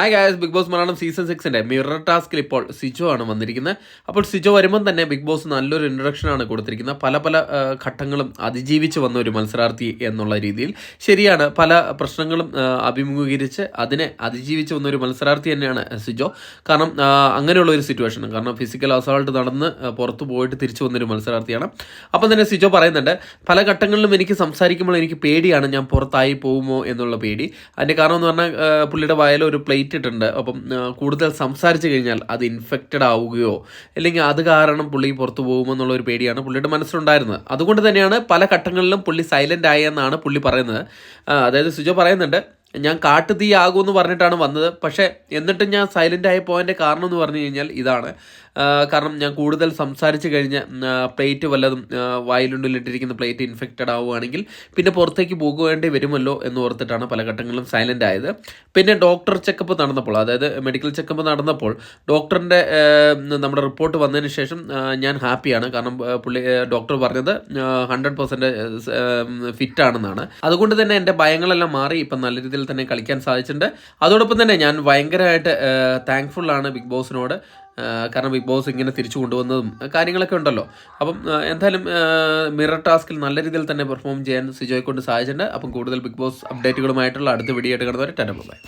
Hi guys Bigg Boss Malayalam season സിക്സിന്റെ mirror ടാസ്കിൽ ഇപ്പോൾ സിജോ ആണ് വന്നിരിക്കുന്നത്. അപ്പോൾ സിജോ വരുമ്പം തന്നെ ബിഗ് ബോസ് നല്ലൊരു ഇൻട്രഡക്ഷൻ ആണ് കൊടുത്തിരിക്കുന്നത്. പല പല ഘട്ടങ്ങളും അതിജീവിച്ച് വന്ന ഒരു മത്സരാർത്ഥി എന്നുള്ള രീതിയിൽ. ശരിയാണ് പല പ്രശ്നങ്ങളും അഭിമുഖീകരിച്ച് അതിനെ അതിജീവിച്ച് വന്ന ഒരു മത്സരാർത്ഥി തന്നെയാണ് സിജോ. കാരണം അങ്ങനെയുള്ള ഒരു സിറ്റുവേഷൻ കാരണം ഫിസിക്കൽ അസോൾട്ട് നടന്ന് പുറത്തു പോയിട്ട് തിരിച്ചു വന്നൊരു മത്സരാർത്ഥിയാണ്. അപ്പം തന്നെ സിജോ പറയുന്നുണ്ട് പല ഘട്ടങ്ങളിലും എനിക്ക് സംസാരിക്കുമ്പോൾ എനിക്ക് പേടിയാണ്. ഞാൻ പുറത്തായി പോകുമോ എന്നുള്ള പേടി. അതിന്റെ കാരണം എന്ന് പറഞ്ഞാൽ പുള്ളിയുടെ വയലൊരു ഒരു പ്ലേറ്റ് ഇട്ടുണ്ട് അപ്പം കൂടുതൽ സംസാരിച്ച് കഴിഞ്ഞാൽ അത് ഇൻഫെക്റ്റഡ് ആവുകയോ അല്ലെങ്കിൽ അത് കാരണം പുള്ളി പുറത്തു പോകുമെന്നുള്ള ഒരു പേടിയാണ് പുള്ളിയുടെ മനസ്സിലുണ്ടായിരുന്നത്. അതുകൊണ്ട് തന്നെയാണ് പല ഘട്ടങ്ങളിലും പുള്ളി സൈലന്റ് ആയെന്നാണ് പുള്ളി പറയുന്നത്. അതായത് സുജോ പറയുന്നുണ്ട് ഞാൻ കാട്ടുതീ ആകുമെന്ന് പറഞ്ഞിട്ടാണ് വന്നത്. പക്ഷേ എന്നിട്ടും ഞാൻ സൈലന്റ് ആയി പോയതിന്റെ കാരണം എന്ന് പറഞ്ഞു കഴിഞ്ഞാൽ ഇതാണ്. കാരണം ഞാൻ കൂടുതൽ സംസാരിച്ച് കഴിഞ്ഞ് പ്ലേറ്റ് വല്ലതും വായിലുണ്ടിലിട്ടിരിക്കുന്ന പ്ലേറ്റ് ഇൻഫെക്റ്റഡ് ആവുകയാണെങ്കിൽ പിന്നെ പുറത്തേക്ക് പോകേണ്ടി വരുമല്ലോ എന്ന് ഓർത്തിട്ടാണ് പല ഘട്ടങ്ങളിലും സൈലന്റ് ആയത്. പിന്നെ ഡോക്ടർ ചെക്കപ്പ് നടന്നപ്പോൾ അതായത് മെഡിക്കൽ ചെക്കപ്പ് നടന്നപ്പോൾ ഡോക്ടറിന്റെ നമ്മുടെ റിപ്പോർട്ട് വന്നതിന് ശേഷം ഞാൻ ഹാപ്പിയാണ് കാരണം പുള്ളി ഡോക്ടർ പറഞ്ഞത് ഹൺഡ്രഡ് പെർസെന്റ് ഫിറ്റാണെന്നാണ് അതുകൊണ്ട് തന്നെ എന്റെ ഭയങ്ങളെല്ലാം മാറി. ഇപ്പം നല്ല രീതിയിൽ തന്നെ കളിക്കാൻ സാധിച്ചിട്ടുണ്ട്. അതോടൊപ്പം തന്നെ ഞാൻ ഭയങ്കരമായിട്ട് താങ്ക്ഫുൾ ആണ് ബിഗ് ബോസിനോട്. കാരണം ബിഗ് ബോസ് ഇങ്ങനെ തിരിച്ചു കൊണ്ടുവന്നതും കാര്യങ്ങളൊക്കെ ഉണ്ടല്ലോ. അപ്പം എന്തായാലും മിറർ ടാസ്കിൽ നല്ല രീതിയിൽ തന്നെ പെർഫോം ചെയ്യാൻ സിജോയെ കൊണ്ട് സാധിച്ചിട്ടുണ്ട്. അപ്പം കൂടുതൽ ബിഗ് ബോസ് അപ്ഡേറ്റുകളുമായിട്ടുള്ള അടുത്ത വീഡിയോ ആയിട്ട് കിടന്നവരെ ടെൻ ബൈ.